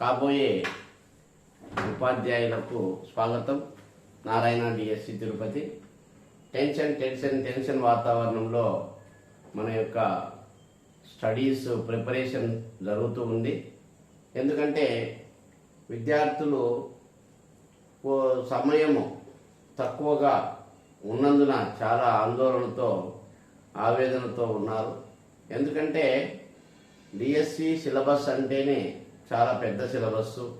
కాబోయే ఉపాధ్యాయులకు స్వాగతం. Narayana DSC Tirupati. Tension tension tension వాతావరణంలో మన యొక్క స్టడీస్ ప్రిపరేషన్ జరుగుతూ ఉంది. ఎందుకంటే విద్యార్థులు సమయము తక్కువగా ఉన్నందున చాలా ఆందోళనతో ఆవేదనతో ఉన్నారు. ఎందుకంటే డిఎస్సి సిలబస్ అంటేనే చాలా పెద్ద సిలబస్సు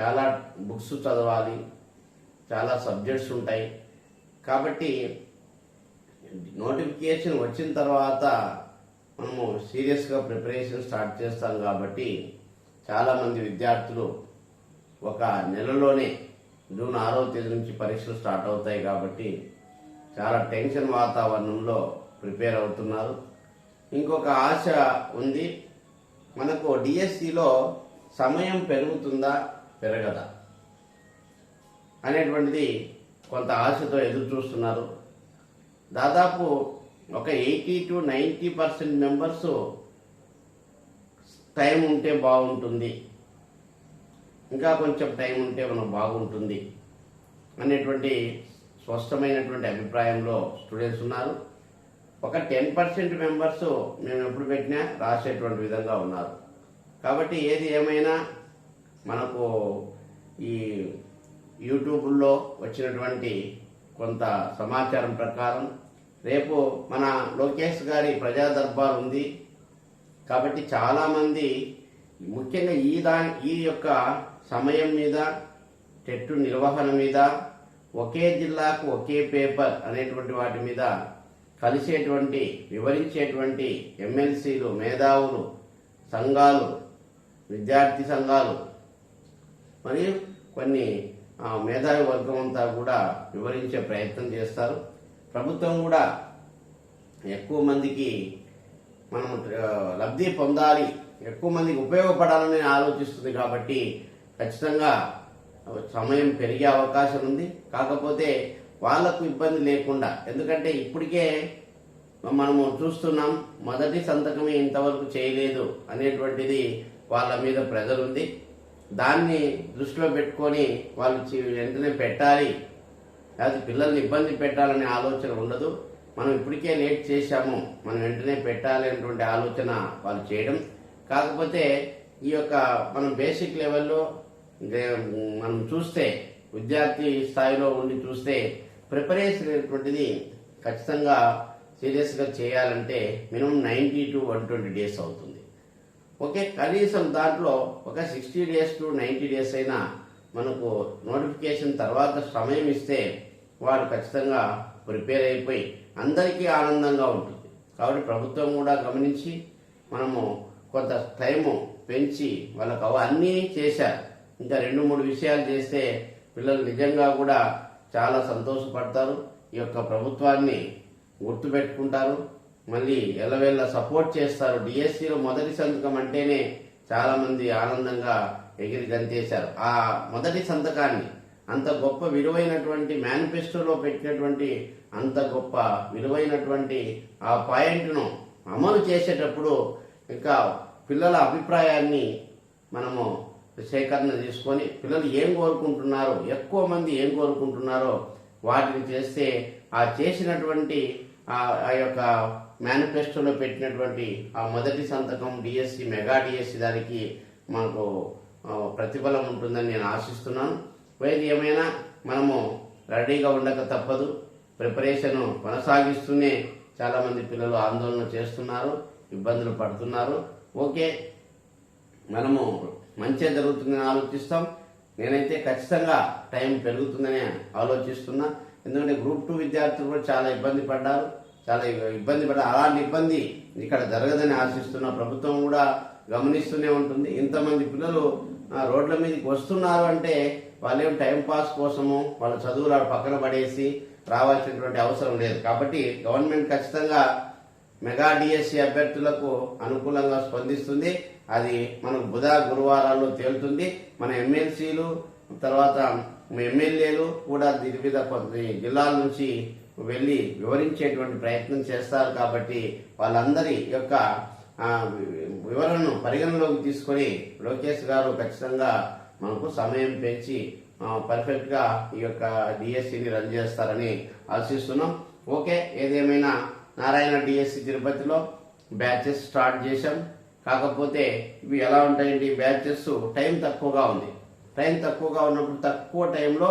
చాలా బుక్స్ చదవాలి చాలా సబ్జెక్ట్స్ ఉంటాయి. కాబట్టి నోటిఫికేషన్ వచ్చిన తర్వాత మనము సీరియస్గా ప్రిపరేషన్ స్టార్ట్ చేస్తాం కాబట్టి చాలామంది విద్యార్థులు ఒక నెలలోనే జూన్ ఆరో తేదీ నుంచి పరీక్షలు స్టార్ట్ అవుతాయి కాబట్టి చాలా టెన్షన్ వాతావరణంలో ప్రిపేర్ అవుతున్నారు. ఇంకొక ఆశ ఉంది మనకు డిఎస్సిలో సమయం పెరుగుతుందా పెరగదా? అనేటువంటిది కొంత ఆశతో ఎదురు చూస్తున్నారు. దాదాపు ఒక eighty to ninety percent members time ఉంటే బాగుంటుంది. ఇంకా కొంచెం టైం ఉంటే మనం బాగుంటుంది అనేటువంటి స్పష్టమైనటువంటి అభిప్రాయంలో స్టూడెంట్స్ ఉన్నారు. ఒక టెన్ పర్సెంట్ మెంబర్స్ మేము ఎప్పుడు పెట్టినా రాసేటువంటి విధంగా ఉన్నారు. కాబట్టి ఏది ఏమైనా మనకు ఈ యూట్యూబ్లో వచ్చినటువంటి కొంత సమాచారం ప్రకారం రేపు మన లోకేష్ గారి ప్రజా దర్బార్ ఉంది. కాబట్టి చాలామంది ముఖ్యంగా ఈ దాని ఈ యొక్క సమయం మీద టెట్టు నిర్వహణ మీద ఒకే జిల్లాకు ఒకే పేపర్ అనేటువంటి వాటి మీద కలిసేటువంటి వివరించేటువంటి ఎమ్మెల్సీలు మేధావులు సంఘాలు విద్యార్థి సంఘాలు మరియు కొన్ని మేధావి వర్గం అంతా కూడా వివరించే ప్రయత్నం చేస్తారు. ప్రభుత్వం కూడా ఎక్కువ మందికి మనం లబ్ధి పొందాలి ఎక్కువ మందికి ఉపయోగపడాలని ఆలోచిస్తుంది కాబట్టి ఖచ్చితంగా సమయం పెరిగే అవకాశం ఉంది. కాకపోతే వాళ్ళకు ఇబ్బంది లేకుండా. ఎందుకంటే ఇప్పటికే మనము చూస్తున్నాం మొదటి సంతకమే ఇంతవరకు చేయలేదు అనేటువంటిది వాళ్ళ మీద ప్రెజర్ ఉంది. దాన్ని దృష్టిలో పెట్టుకొని వాళ్ళు వెంటనే పెట్టాలి. అది పిల్లల్ని ఇబ్బంది పెట్టాలనే ఆలోచన ఉండదు. మనం ఇప్పటికే లేట్ చేశాము మనం వెంటనే పెట్టాలి అనేటువంటి ఆలోచన వాళ్ళు చేయడం. కాకపోతే ఈ యొక్క మనం బేసిక్ లెవెల్లో మనం చూస్తే విద్యార్థి స్థాయిలో ఉండి చూస్తే ప్రిపరేషన్ అనేటువంటిది ఖచ్చితంగా సీరియస్గా చేయాలంటే minimum ninety to one twenty days అవుతుంది. ఓకే కనీసం దాంట్లో ఒక sixty days to ninety days అయినా మనకు నోటిఫికేషన్ తర్వాత సమయం ఇస్తే వారు ఖచ్చితంగా ప్రిపేర్ అయిపోయి అందరికీ ఆనందంగా ఉంటుంది. కాబట్టి ప్రభుత్వం కూడా గమనించి మనము కొంత టైము పెంచి వాళ్ళకు అవన్నీ అన్నీ చేశారు. ఇంకా రెండు మూడు విషయాలు చేస్తే పిల్లలు నిజంగా కూడా చాలా సంతోషపడతారు. ఈ యొక్క ప్రభుత్వాన్ని గుర్తుపెట్టుకుంటారు. మళ్ళీ ఎల్లవేళ్ళ సపోర్ట్ చేస్తారు. డిఎస్సిలో మొదటి సంతకం అంటేనే చాలా మంది ఆనందంగా ఎగిరి గంతేశారు. ఆ మొదటి సంతకాన్ని అంత గొప్ప విలువైనటువంటి మేనిఫెస్టోలో పెట్టినటువంటి అంత గొప్ప విలువైనటువంటి ఆ పాయింట్ను అమలు చేసేటప్పుడు ఇంకా పిల్లల అభిప్రాయాన్ని మనము సేకరణ తీసుకొని పిల్లలు ఏం కోరుకుంటున్నారో ఎక్కువ మంది ఏం కోరుకుంటున్నారో వాటిని చేస్తే ఆ చేసినటువంటి ఆ యొక్క మేనిఫెస్టోలో పెట్టినటువంటి ఆ మొదటి సంతకం డిఎస్సి మెగా డిఎస్సి దానికి మనకు ప్రతిఫలం ఉంటుందని నేను ఆశిస్తున్నాను. ఏది ఏమైనా మనము రెడీగా ఉండక తప్పదు. ప్రిపరేషన్ కొనసాగిస్తూనే చాలామంది పిల్లలు ఆందోళన చేస్తున్నారు ఇబ్బందులు పడుతున్నారు. ఓకే మనము మంచిగా జరుగుతుందని ఆలోచిస్తాం. నేనైతే ఖచ్చితంగా టైం పెరుగుతుందని ఆలోచిస్తున్నా. ఎందుకంటే గ్రూప్ టూ విద్యార్థులు కూడా చాలా ఇబ్బంది పడ్డారు. చాలా ఇబ్బంది పడ్డారు. అలాంటి ఇబ్బంది ఇక్కడ జరగదని ఆశిస్తున్నా ప్రభుత్వం కూడా గమనిస్తూనే ఉంటుంది. ఇంతమంది పిల్లలు రోడ్ల మీదకి వస్తున్నారు అంటే వాళ్ళేం టైం పాస్ కోసము వాళ్ళ చదువులు పక్కన పడేసి రావాల్సినటువంటి అవసరం లేదు. కాబట్టి గవర్నమెంట్ ఖచ్చితంగా మెగా డిఎస్సి అభ్యర్థులకు అనుకూలంగా స్పందిస్తుంది. అది మనకు బుధ గురువారాల్లో తేలుతుంది. మన ఎమ్మెల్సీలు తర్వాత ఎమ్మెల్యేలు కూడా దీని మీద కొన్ని జిల్లాల నుంచి వెళ్ళి వివరించేటువంటి ప్రయత్నం చేస్తారు కాబట్టి వాళ్ళందరి యొక్క వివరణను పరిగణలోకి తీసుకొని లోకేష్ గారు ఖచ్చితంగా మనకు సమయం పెంచి పర్ఫెక్ట్గా పర్ఫెక్ట్గా ఈ యొక్క డిఎస్సిని రన్ చేస్తారని ఆశిస్తున్నాం. ఓకే ఏదేమైనా నారాయణ డిఎస్సి తిరుపతిలో బ్యాచెస్ స్టార్ట్ చేశాం. కాకపోతే ఇవి ఎలా ఉంటాయండి? బ్యాచెస్ టైం తక్కువగా ఉంది. టైం తక్కువగా ఉన్నప్పుడు తక్కువ టైంలో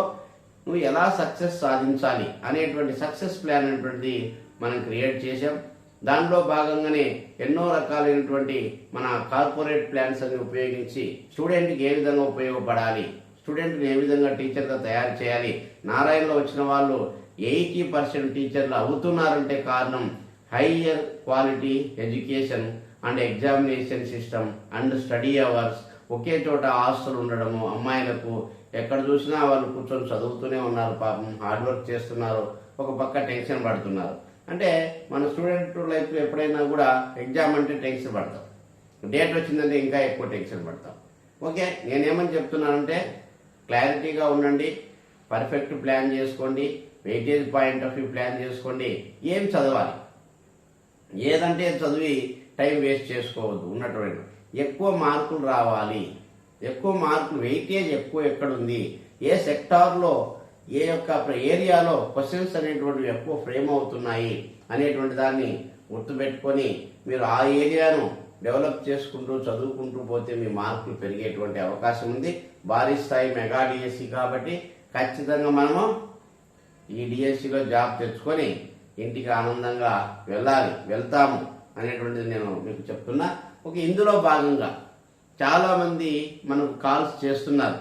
నువ్వు ఎలా సక్సెస్ సాధించాలి అనేటువంటి సక్సెస్ ప్లాన్ అనేటువంటిది మనం క్రియేట్ చేశాం. దానిలో భాగంగానే ఎన్నో రకాలైనటువంటి మన కార్పొరేట్ ప్లాన్స్ అని ఉపయోగించి స్టూడెంట్కి ఏ విధంగా ఉపయోగపడాలి? స్టూడెంట్ని ఏ విధంగా టీచర్గా తయారు చేయాలి? నారాయణలో వచ్చిన వాళ్ళు ఎయిటీ పర్సెంట్ టీచర్లు అవుతున్నారంటే కారణం higher quality education. And examination system and study hours ఒకే చోట హాస్టల్ ఉండడము అమ్మాయిలకు ఎక్కడ చూసినా వాళ్ళు కూర్చొని చదువుతూనే ఉన్నారు పాపం హార్డ్ వర్క్ చేస్తున్నారు ఒక పక్క టెన్షన్ పడుతున్నారు. అంటే మన స్టూడెంట్ లైఫ్ ఎప్పుడైనా కూడా ఎగ్జామ్ అంటే టెన్షన్ పడతాం. డేట్ వచ్చిందంటే ఇంకా ఎక్కువ టెన్షన్ పడతాం. ఓకే నేనేమని చెప్తున్నానంటే క్లారిటీగా ఉండండి పర్ఫెక్ట్ ప్లాన్ చేసుకోండి weightage point of view plan చేసుకోండి ఏం చదవాలి? ఏదంటే చదివి టైం వేస్ట్ చేసుకోవద్దు ఉన్నటువంటి ఎక్కువ మార్కులు రావాలి. ఎక్కువ మార్కులు వెయిటేజ్ ఎక్కువ ఎక్కడుంది? ఏ సెక్టార్లో ఏ యొక్క ఏరియాలో క్వశ్చన్స్ అనేటువంటివి ఎక్కువ ఫ్రేమ్ అవుతున్నాయి అనేటువంటి దాన్ని గుర్తుపెట్టుకొని మీరు ఆ ఏరియాను డెవలప్ చేసుకుంటూ చదువుకుంటూ పోతే మీ మార్కులు పెరిగేటువంటి అవకాశం ఉంది. భారీ స్థాయి మెగా డిఎస్సి కాబట్టి ఖచ్చితంగా మనము ఈ డిఎస్సిలో జాబ్ తెచ్చుకొని ఇంటికి ఆనందంగా వెళ్ళాలి వెళ్తాము. అనేటువంటిది నేను మీకు చెప్తున్నా. ఒక ఇందులో భాగంగా చాలామంది మనకు కాల్స్ చేస్తున్నారు.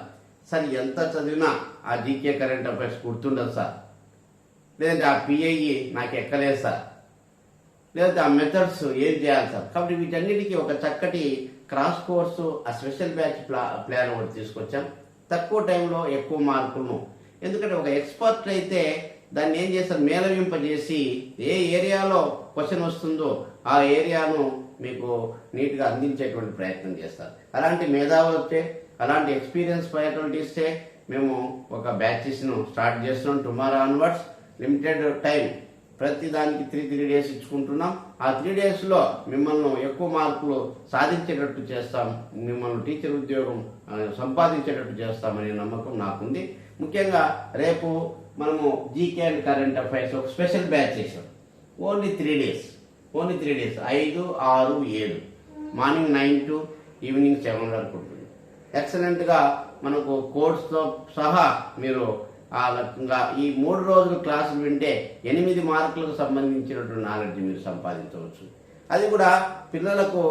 సార్ ఎంత చదివినా ఆ జీకే కరెంట్ అఫైర్స్ గుర్తుండదు సార్. లేదంటే ఆ పిఐఈ నాకు ఎక్కలేదు సార్. లేదంటే ఆ మెథడ్స్ ఏం చేయాలి సార్? కాబట్టి వీటన్నిటికీ ఒక చక్కటి క్రాస్ కోర్సు ఆ స్పెషల్ బ్యాచ్ ప్లా ప్లాన్ ఒకటి తీసుకొచ్చాం. తక్కువ టైంలో ఎక్కువ మార్కులను. ఎందుకంటే ఒక ఎక్స్పర్ట్ అయితే దాన్ని ఏం చేస్తారు? మేళవింపజేసి ఏ ఏరియాలో క్వశ్చన్ వస్తుందో ఆ ఏరియాను మీకు నీట్గా అందించేటువంటి ప్రయత్నం చేస్తారు. అలాంటి మేధావులు వస్తే అలాంటి ఎక్స్పీరియన్స్ ఫ్యాకల్టీస్తే మేము ఒక బ్యాచెస్ను స్టార్ట్ చేస్తున్నాం. టుమారో ఆన్వర్డ్స్ లిమిటెడ్ టైం ప్రతి దానికి త్రీ త్రీ డేస్ ఇచ్చుకుంటున్నాం. ఆ త్రీ డేస్లో మిమ్మల్ని ఎక్కువ మార్కులు సాధించేటట్టు చేస్తాం. మిమ్మల్ని టీచర్ ఉద్యోగం సంపాదించేటట్టు చేస్తామనే నమ్మకం నాకుంది. ముఖ్యంగా రేపు మనము జీకే అండ్ కరెంట్ అఫైర్స్ ఒక స్పెషల్ బ్యాచ్ చేసాం only three days only three days ఐదు ఆరు ఏడు. Morning nine to evening seven వరకు ఉంటుంది. ఎక్సలెంట్గా మనకు కోర్స్తో సహా మీరు ఆ రకంగా ఈ మూడు రోజులు క్లాసులు వింటే ఎనిమిది మార్కులకు సంబంధించినటువంటి నాలెడ్జ్ మీరు సంపాదించవచ్చు. అది కూడా పిల్లలకు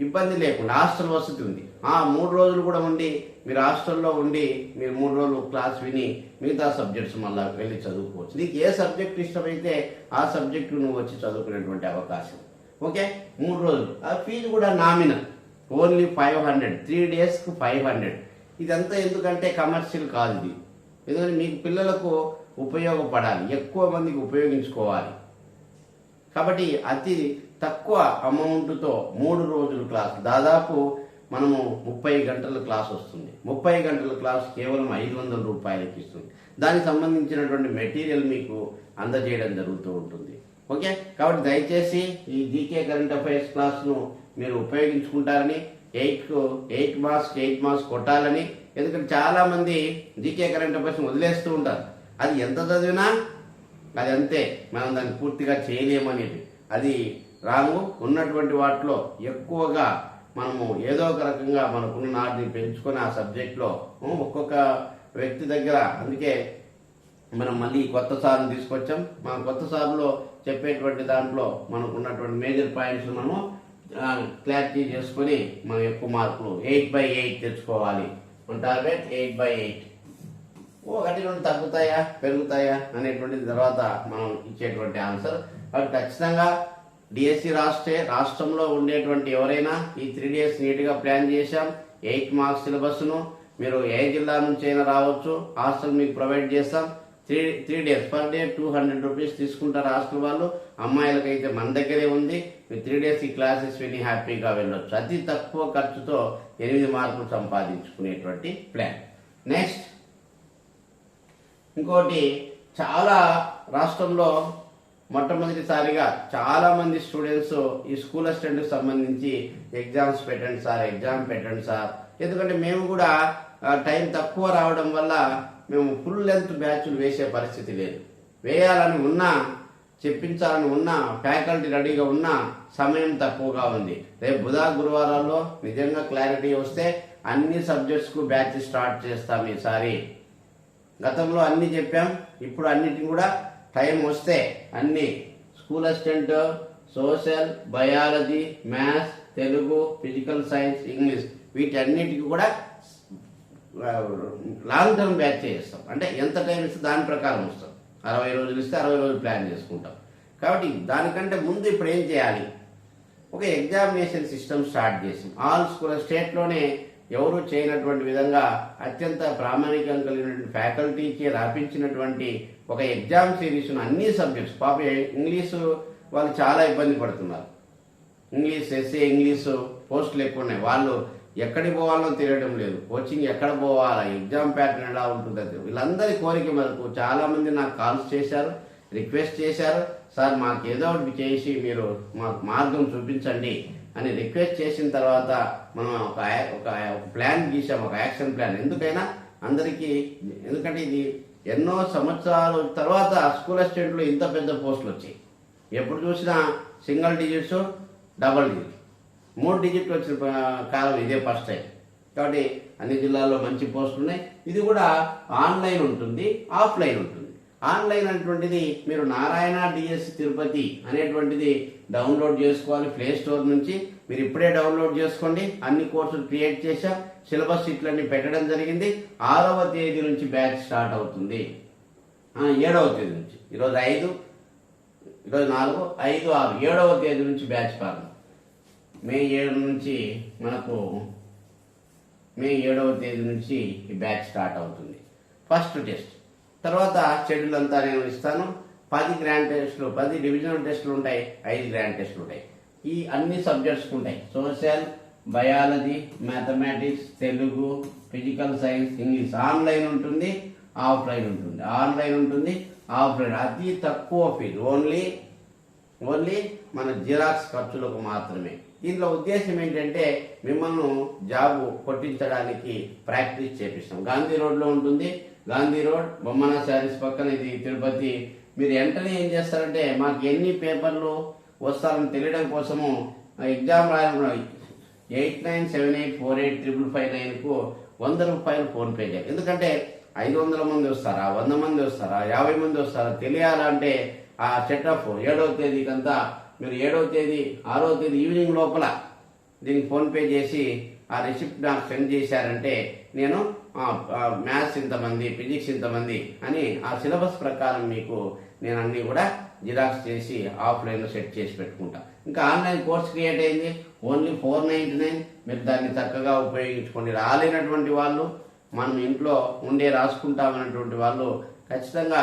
ఇబ్బంది లేకుండా హాస్టల్ వసతి ఉంది. ఆ మూడు రోజులు కూడా ఉండి మీరు హాస్టల్లో ఉండి మీరు మూడు రోజులు క్లాస్ విని మిగతా సబ్జెక్ట్స్ మళ్ళీ వెళ్ళి చదువుకోవచ్చు. నీకు ఏ సబ్జెక్ట్ ఇష్టమైతే ఆ సబ్జెక్టు నువ్వు వచ్చి చదువుకునేటువంటి అవకాశం. ఓకే? మూడు రోజులు. ఆ ఫీజు కూడా nominal. Only five hundred. Three డేస్కి ఫైవ్ హండ్రెడ్. ఇదంతా ఎందుకంటే కమర్షియల్ కాదు ఇది. ఎందుకంటే మీకు పిల్లలకు ఉపయోగపడాలి. ఎక్కువ మందికి ఉపయోగించుకోవాలి. కాబట్టి అతి తక్కువ అమౌంట్తో మూడు రోజుల క్లాస్. దాదాపు మనము ముప్పై గంటల క్లాస్ వస్తుంది. ముప్పై గంటల క్లాస్ కేవలం ఐదు వందల రూపాయలకి ఇస్తుంది. దానికి సంబంధించినటువంటి మెటీరియల్ మీకు అందజేయడం జరుగుతూ ఉంటుంది. ఓకే? కాబట్టి దయచేసి ఈ జీకే కరెంట్ అఫైర్స్ క్లాస్ను మీరు ఉపయోగించుకుంటారని eight eight marks eight marks కొట్టాలని. ఎందుకంటే చాలామంది జీకే కరెంట్ అఫైర్స్ వదిలేస్తూ ఉంటారు. అది ఎంత చదివినా అది అంతే. మనం దాన్ని పూర్తిగా చేయలేమనేది. అది రాము ఉన్నటువంటి వాటిలో ఎక్కువగా మనము ఏదో ఒక రకంగా మనకున్న నాటిని పెంచుకొని ఆ సబ్జెక్ట్లో ఒక్కొక్క వ్యక్తి దగ్గర. అందుకే మనం మళ్ళీ కొత్త సార్ని తీసుకొచ్చాం. మన కొత్త సార్లో చెప్పేటువంటి దాంట్లో మనకు ఉన్నటువంటి మేజర్ పాయింట్స్ మనము క్లారిటీ చేసుకొని మనం ఎక్కువ మార్కులు ఎయిట్ బై ఎయిట్ తెచ్చుకోవాలి. మన టార్గెట్ ఎయిట్ బై ఎయిట్. ఒకటి రెండు తగ్గుతాయా? పెరుగుతాయా? అనేటువంటి తర్వాత మనం ఇచ్చేటువంటి ఆన్సర్. కాబట్టి ఖచ్చితంగా డిఎస్సి రాస్తే రాష్ట్రంలో ఉండేటువంటి ఎవరైనా ఈ త్రీ డేస్ నీట్గా ప్లాన్ చేశాం. ఎయిట్ మార్క్స్ సిలబస్ను మీరు ఏ జిల్లా నుంచి అయినా రావచ్చు. హాస్టల్ మీకు ప్రొవైడ్ చేస్తాం. Three three days per day two hundred rupees తీసుకుంటారు హాస్టల్ వాళ్ళు. అమ్మాయిలకైతే మన దగ్గరే ఉంది. మీరు త్రీ డేస్ ఈ క్లాసెస్ విని హ్యాపీగా వెళ్ళొచ్చు. అతి తక్కువ ఖర్చుతో ఎనిమిది మార్కులు సంపాదించుకునేటువంటి ప్లాన్ నెక్స్ట్ ఇంకోటి చాలా రాష్ట్రంలో మొట్టమొదటిసారిగా చాలా మంది స్టూడెంట్స్ ఈ స్కూల్ అసిస్టెంట్ సంబంధించి ఎగ్జామ్స్ పెట్టండి సార్ ఎగ్జామ్ పెట్టండి సార్. ఎందుకంటే మేము కూడా టైం తక్కువ రావడం వల్ల మేము ఫుల్ లెంత్ బ్యాచ్లు వేసే పరిస్థితి లేదు. వేయాలని ఉన్నా చెప్పించాలని ఉన్నా ఫ్యాకల్టీ రెడీగా ఉన్నా సమయం తక్కువగా ఉంది. రేపు బుధ గురువారాల్లో నిజంగా క్లారిటీ వస్తే అన్ని సబ్జెక్ట్స్కు బ్యాచ్ స్టార్ట్ చేస్తాం ఈసారి. గతంలో అన్ని చెప్పాం ఇప్పుడు అన్నిటిని కూడా టైం వస్తే అన్ని. School assistant social biology maths Telugu physical science English వీటన్నిటికి కూడా లాంగ్ టర్మ్ బ్యాచ్ చేస్తాం. అంటే ఎంత టైం ఇస్తే దాని ప్రకారం వస్తాం. అరవై రోజులు ఇస్తే అరవై రోజులు ప్లాన్ చేసుకుంటాం. కాబట్టి దానికంటే ముందు ఇప్పుడు ఏం చేయాలి? ఒక ఎగ్జామినేషన్ సిస్టమ్ స్టార్ట్ చేసాం ఆల్ స్కూల్ స్టేట్లోనే ఎవరు చేయనటువంటి విధంగా అత్యంత ప్రామాణికం కలిగినటువంటి ఫ్యాకల్టీకి రాపించినటువంటి ఒక ఎగ్జామ్ సిరీస్ను అన్ని సబ్జెక్ట్స్ పాప ఇంగ్లీషు వాళ్ళు చాలా ఇబ్బంది పడుతున్నారు. ఇంగ్లీష్ ఎస్ఏ ఇంగ్లీషు పోస్టులు ఎక్కువ ఉన్నాయి. వాళ్ళు ఎక్కడికి పోవాలో తెలియడం లేదు. కోచింగ్ ఎక్కడ పోవాలా? ఎగ్జామ్ ప్యాటర్న్ ఎలా ఉంటుంది? వీళ్ళందరి కోరిక మేరకు చాలామంది నాకు కాల్స్ చేశారు రిక్వెస్ట్ చేశారు. సార్ మాకు ఏదో ఒకటి చేసి మీరు మాకు మార్గం చూపించండి అని రిక్వెస్ట్ చేసిన తర్వాత మనం ఒక ఒక ఒక ప్లాన్ గీసాం ఒక యాక్షన్ ప్లాన్. ఎందుకైనా అందరికీ ఎందుకంటే ఇది ఎన్నో సంవత్సరాల తర్వాత స్కూల్ అసిస్టెంట్లు ఇంత పెద్ద పోస్టులు వచ్చాయి. ఎప్పుడు చూసినా సింగిల్ డిజిట్స్ డబల్ డిజిట్ మూడు డిజిట్లు వచ్చిన కాలం ఇదే ఫస్ట్ టైం. కాబట్టి అన్ని జిల్లాల్లో మంచి పోస్టులు ఉన్నాయి. ఇది కూడా ఆన్లైన్ ఉంటుంది ఆఫ్లైన్ ఉంటుంది. ఆన్లైన్ అటువంటిది మీరు నారాయణ డిఎస్ తిరుపతి అనేటువంటిది డౌన్లోడ్ చేసుకోవాలి ప్లే స్టోర్ నుంచి. మీరు ఇప్పుడే డౌన్లోడ్ చేసుకోండి. అన్ని కోర్సులు క్రియేట్ చేశా. సిలబస్ ఇట్లన్నీ పెట్టడం జరిగింది. ఆరవ తేదీ నుంచి బ్యాచ్ స్టార్ట్ అవుతుంది. ఏడవ తేదీ నుంచి. ఈరోజు ఐదు ఈరోజు నాలుగు ఐదు ఆరు ఏడవ తేదీ నుంచి బ్యాచ్ ప్రారంభం. మే ఏడు నుంచి మనకు మే ఏడవ తేదీ నుంచి ఈ బ్యాచ్ స్టార్ట్ అవుతుంది. First test. తర్వాత షెడ్యూల్ అంతా నేను ఇస్తాను. పది గ్రాండ్ టెస్టులు పది డివిజనల్ టెస్టులు ఉంటాయి. ఐదు గ్రాండ్ టెస్టులు ఉంటాయి. ఈ అన్ని సబ్జెక్ట్స్ ఉంటాయి. Social biology mathematics Telugu physical science English online ఉంటుంది ఆఫ్లైన్ ఉంటుంది. ఆన్లైన్ ఉంటుంది ఆఫ్లైన్ అతి తక్కువ ఫీజు ఓన్లీ ఓన్లీ మన జిరాక్స్ ఖర్చులకు మాత్రమే. దీనిలో ఉద్దేశం ఏంటంటే మిమ్మల్ని జాబ్ కొట్టించడానికి ప్రాక్టీస్ చేపిస్తాం. గాంధీ రోడ్లో ఉంటుంది గాంధీ రోడ్ బొమ్మన శారీస్ పక్కన ఇది తిరుపతి. మీరు వెంటనే ఏం చేస్తారంటే మాకు ఎన్ని పేపర్లు వస్తారని తెలియడం కోసము ఎగ్జామ్ రాయాలి eight nine seven eight four eight triple five నైన్కు వంద రూపాయలు ఫోన్పే చేయాలి. ఎందుకంటే ఐదు వందల మంది వస్తారా వంద మంది వస్తారా యాభై మంది వస్తారా తెలియాలంటే ఆ సెట్ ఆఫ్ ఏడవ తేదీకంతా మీరు ఏడవ తేదీ ఆరో తేదీ ఈవినింగ్ లోపల దీనికి ఫోన్పే చేసి ఆ రిసిప్ట్ నాకు సెండ్ చేశారంటే నేను మ్యాథ్స్ ఇంతమంది ఫిజిక్స్ ఇంతమంది అని ఆ సిలబస్ ప్రకారం మీకు నేను అన్నీ కూడా జిరాక్స్ చేసి ఆఫ్లైన్లో సెట్ చేసి పెట్టుకుంటా. ఇంకా ఆన్లైన్ కోర్స్ క్రియేట్ అయింది. Only four ninety nine. మీరు దాన్ని చక్కగా ఉపయోగించుకోండి రాలేనటువంటి వాళ్ళు మనం ఇంట్లో ఉండే రాసుకుంటామన్నటువంటి వాళ్ళు ఖచ్చితంగా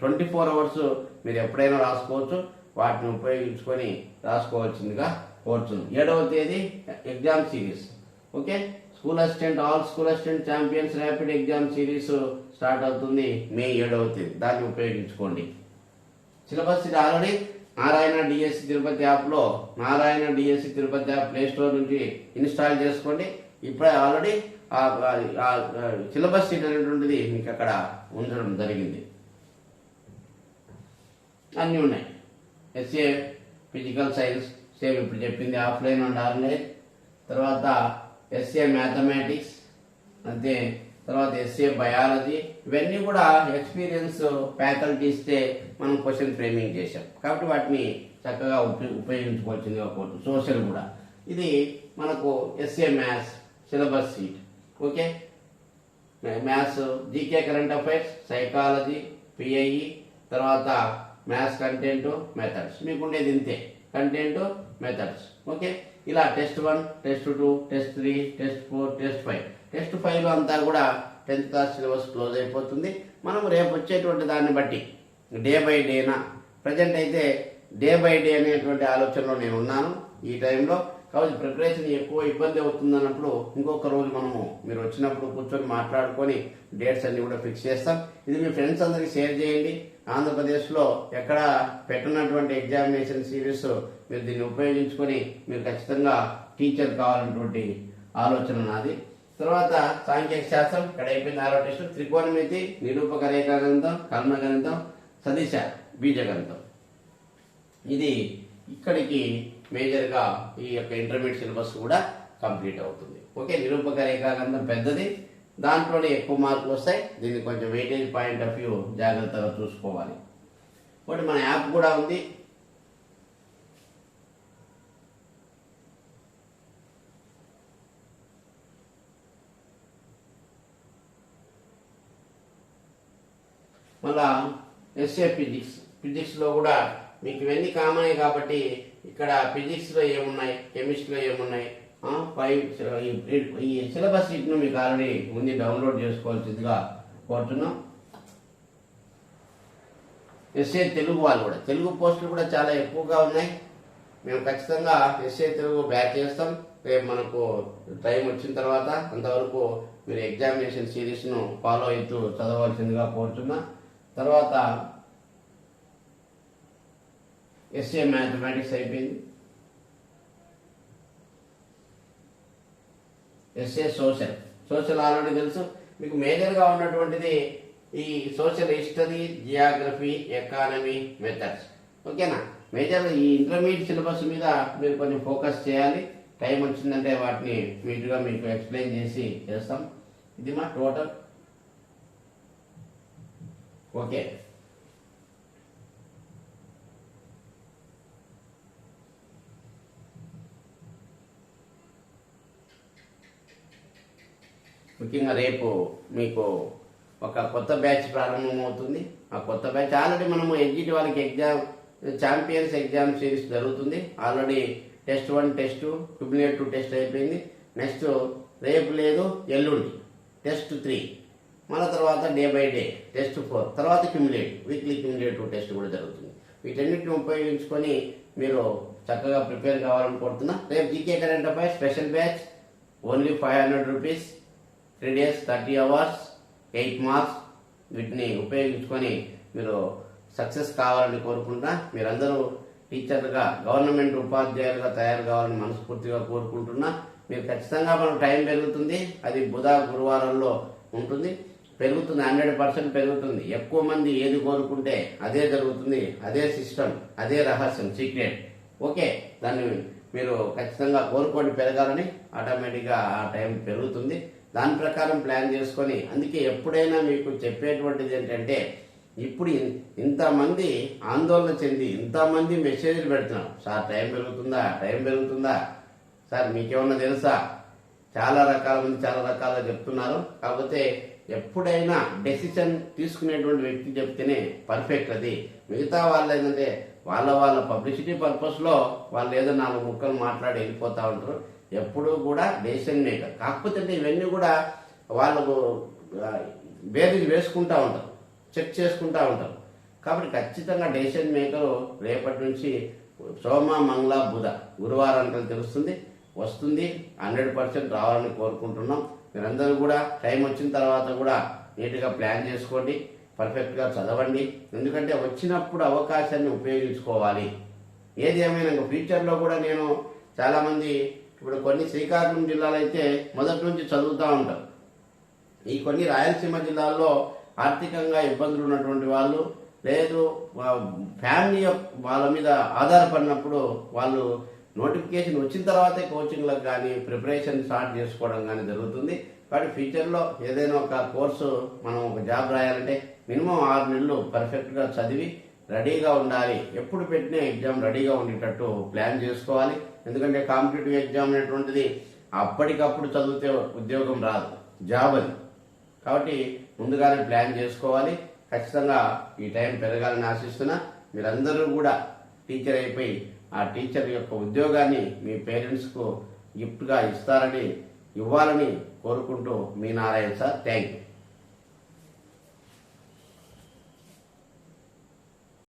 ట్వంటీ ఫోర్ అవర్స్ మీరు ఎప్పుడైనా రాసుకోవచ్చు. వాటిని ఉపయోగించుకొని రాసుకోవాల్సిందిగా కోరుతుంది. ఏడవ తేదీ exam series okay school assistant all school assistant champions rapid exam series start అవుతుంది మే ఏడవ తేదీ. దాన్ని ఉపయోగించుకోండి. సిలబస్ ఇది ఆల్రెడీ నారాయణ డిఎస్సి తిరుపతి యాప్లో Narayana DSC Tirupati app play store నుంచి ఇన్స్టాల్ చేసుకోండి. ఇప్పుడే ఆల్రెడీ ఆ సిలబస్ షీట్ అనేటువంటిది మీకు అక్కడ ఉంచడం జరిగింది. అన్నీ ఉన్నాయి. ఎస్ఏ ఫిజికల్ సైన్స్ సేమ్ ఇప్పుడు చెప్పింది ఆఫ్లైన్ అండ్ ఆన్లైన్ తర్వాత ఎస్ఏ మ్యాథమెటిక్స్ అంతే తర్వాత ఎస్ఏ బయాలజీ ఇవన్నీ కూడా ఎక్స్పీరియన్స్ ఫ్యాకల్టీ ఇస్తే మనం క్వశ్చన్ ఫ్రేమింగ్ చేశాం. కాబట్టి వాటిని చక్కగా ఉప- ఉపయోగించుకోవాల్సిందిగా కోరుతుంది సోషల్ కూడా. ఇది మనకు SA maths syllabus seat okay? Maths GK current affairs psychology PIE తర్వాత మ్యాథ్స్ కంటెంట్ మెథడ్స్. మీకు ఉండేది ఇంతే. కంటెంట్ మెథడ్స్ ఓకే ఇలా test one test two test three test four test five test five అంతా కూడా టెన్త్ క్లాస్ సిలబస్ క్లోజ్ అయిపోతుంది. మనం రేపు వచ్చేటువంటి దాన్ని బట్టి డే బై డేనా ప్రజెంట్ అయితే డే బై డే అనేటువంటి ఆలోచనలో నేను ఉన్నాను ఈ టైంలో కాబట్టి ప్రిపరేషన్ ఎక్కువ ఇబ్బంది అవుతుంది అన్నప్పుడు ఇంకొక రోజు మనము మీరు వచ్చినప్పుడు కూర్చొని మాట్లాడుకొని డేట్స్ అన్ని కూడా ఫిక్స్ చేస్తాం. ఇది మీ ఫ్రెండ్స్ అందరికి షేర్ చేయండి. ఆంధ్రప్రదేశ్లో ఎక్కడ పెట్టినటువంటి ఎగ్జామినేషన్ సిరీస్ మీరు దీన్ని ఉపయోగించుకొని మీరు ఖచ్చితంగా టీచర్ కావాలన్నటువంటి ఆలోచన నాది. తర్వాత సాంఖ్యక శాస్త్రం ఇక్కడ అయిపోయింది ఆరో టెస్ట్ త్రికోణమితి నిరూపక రేఖాగణితం కర్మగణితం సదిశ బీజగ్రంథం ఇది ఇక్కడికి మేజర్గా ఈ యొక్క ఇంటర్మీడియట్ సిలబస్ కూడా కంప్లీట్ అవుతుంది. ఓకే నిరూపక రేఖాగంధం పెద్దది. దాంట్లోనే ఎక్కువ మార్కులు వస్తాయి. దీన్ని కొంచెం వెయిటేజ్ పాయింట్ ఆఫ్ వ్యూ జాగ్రత్తగా చూసుకోవాలి. ఒకటి మన యాప్ కూడా ఉంది. మళ్ళా ఎస్ఏ ఫిజిక్స్. ఫిజిక్స్లో కూడా మీకు ఇవన్నీ కామనే కాబట్టి ఇక్కడ ఫిజిక్స్లో ఏమున్నాయి? కెమిస్ట్రీలో ఏమున్నాయి? ఫైవ్ ఈ- సిలబస్ షీట్ను మీకు ఆల్రెడీ ముందు డౌన్లోడ్ చేసుకోవాల్సిందిగా కోరుతున్నాం. ఎస్ఏ తెలుగు వాళ్ళు కూడా తెలుగు పోస్టులు కూడా చాలా ఎక్కువగా ఉన్నాయి. మేము ఖచ్చితంగా ఎస్ఏ తెలుగు బ్యాక్ చేస్తాం. రేపు మనకు టైం వచ్చిన తర్వాత అంతవరకు మీరు ఎగ్జామినేషన్ సిరీస్ను ఫాలో అవుతూ చదవాల్సిందిగా కోరుతున్నా. తర్వాత ఎస్ఏ మ్యాథమెటిక్స్ అయిపోయింది. SA social. సోషల్ ఆల్రెడీ తెలుసు. మీకు మేజర్గా ఉన్నటువంటిది ఈ social history geography economy methods ఓకేనా? మేజర్ ఈ ఇంటర్మీడియట్ సిలబస్ మీద మీరు కొంచెం ఫోకస్ చేయాలి. టైం వచ్చిందంటే వాటిని నీట్గా మీకు ఎక్స్ప్లెయిన్ చేసి చేస్తాం. ఇది మా టోటల్. ఓకే. ముఖ్యంగా రేపు మీకు ఒక కొత్త బ్యాచ్ ప్రారంభమవుతుంది. ఆ కొత్త బ్యాచ్ ఆల్రెడీ మనము ఎగ్జిట్ వాళ్ళకి ఎగ్జామ్ ఛాంపియన్స్ ఎగ్జామ్ సిరీస్ జరుగుతుంది. Already test one test cumulative test అయిపోయింది. నెక్స్ట్ రేపు లేదు ఎల్లుండి. Test three. మళ్ళీ తర్వాత day by day test four. తర్వాత క్యుములేటివ్ వీక్లీ క్యుములేటివ్ టెస్ట్ కూడా జరుగుతుంది. వీటన్నిటిని ఉపయోగించుకొని మీరు చక్కగా ప్రిపేర్ కావాలని కోరుతున్నా. రేపు GK current affair special batch only five hundred rupees. Three days thirty hours eight marks వీటిని ఉపయోగించుకొని మీరు సక్సెస్ కావాలని కోరుకుంటున్నా మీరందరూ టీచర్లుగా గవర్నమెంట్ ఉపాధ్యాయులుగా తయారు కావాలని మనస్ఫూర్తిగా కోరుకుంటున్నా. మీరు ఖచ్చితంగా మనకు టైం పెరుగుతుంది అది బుధ గురువారంలో ఉంటుంది. పెరుగుతుంది హండ్రెడ్ పర్సెంట్ పెరుగుతుంది. ఎక్కువ మంది ఏది కోరుకుంటే అదే జరుగుతుంది అదే సిస్టమ్ అదే రహస్యం సీక్రెట్ ఓకే దాన్ని మీరు ఖచ్చితంగా కోరుకోండి పెరగాలని ఆటోమేటిక్గా ఆ టైం పెరుగుతుంది. దాని ప్రకారం ప్లాన్ చేసుకొని అందుకే ఎప్పుడైనా మీకు చెప్పేటువంటిది ఏంటంటే ఇప్పుడు ఇంతమంది ఆందోళన చెంది ఇంతమంది మెసేజ్లు పెడుతున్నారు. సార్ టైం పెరుగుతుందా? టైం పెరుగుతుందా? సార్ మీకేమన్నా తెలుసా? చాలా రకాల మంది చాలా రకాలుగా చెప్తున్నారు. కాకపోతే ఎప్పుడైనా డెసిషన్ తీసుకునేటువంటి వ్యక్తి చెప్తేనే పర్ఫెక్ట్ అది. మిగతా వాళ్ళు ఏంటంటే వాళ్ళ వాళ్ళ పబ్లిసిటీ పర్పస్లో వాళ్ళు ఏదో నాలుగు ముక్కలు మాట్లాడి వెళ్ళిపోతూ ఉంటారు. ఎప్పుడూ కూడా డెసిషన్ మేకర్ కాకపోతే ఇవన్నీ కూడా వాళ్ళకు బేరీజ్ వేసుకుంటూ ఉంటారు. చెక్ చేసుకుంటూ ఉంటారు. కాబట్టి ఖచ్చితంగా డెసిషన్ మేకర్ రేపటి నుంచి సోమ మంగళ బుధ గురువారం తెలుస్తుంది. వస్తుంది. హండ్రెడ్ పర్సెంట్ రావాలని కోరుకుంటున్నాం. మీరందరూ కూడా టైం వచ్చిన తర్వాత కూడా నీట్గా ప్లాన్ చేసుకోండి. పర్ఫెక్ట్గా చదవండి. ఎందుకంటే వచ్చినప్పుడు అవకాశాన్ని ఉపయోగించుకోవాలి. ఏది ఏమైనా ఫ్యూచర్లో కూడా నేను చాలామంది ఇప్పుడు కొన్ని శ్రీకాకుళం జిల్లాలో అయితే మొదటి నుంచి చదువుతూ ఉంటారు. ఈ కొన్ని రాయలసీమ జిల్లాల్లో ఆర్థికంగా ఇబ్బందులు ఉన్నటువంటి వాళ్ళు లేదు ఫ్యామిలీ యొక్క- వాళ్ళ మీద ఆధారపడినప్పుడు వాళ్ళు నోటిఫికేషన్ వచ్చిన తర్వాతే కోచింగ్లకు కానీ ప్రిపరేషన్ స్టార్ట్ చేసుకోవడం కానీ జరుగుతుంది. కాబట్టి ఫ్యూచర్లో ఏదైనా ఒక కోర్సు మనం ఒక జాబ్ రాయాలంటే మినిమం ఆరు నెలలు పర్ఫెక్ట్గా చదివి రెడీగా ఉండాలి. ఎప్పుడు పెట్టిన ఎగ్జామ్ రెడీగా ఉండేటట్టు ప్లాన్ చేసుకోవాలి. ఎందుకంటే కాంపిటేటివ్ ఎగ్జామ్ అనేటువంటిది అప్పటికప్పుడు చదివితే ఉద్యోగం రాదు. జాబ్ అది. కాబట్టి ముందుగానే ప్లాన్ చేసుకోవాలి. ఖచ్చితంగా ఈ టైం పెరగాలని ఆశిస్తున్నా. మీరందరూ కూడా టీచర్ అయిపోయి ఆ టీచర్ యొక్క ఉద్యోగాన్ని మీ పేరెంట్స్కు గిఫ్ట్గా ఇస్తారని ఇవ్వాలని కోరుకుంటూ మీ నారాయణ సార్. Thank you.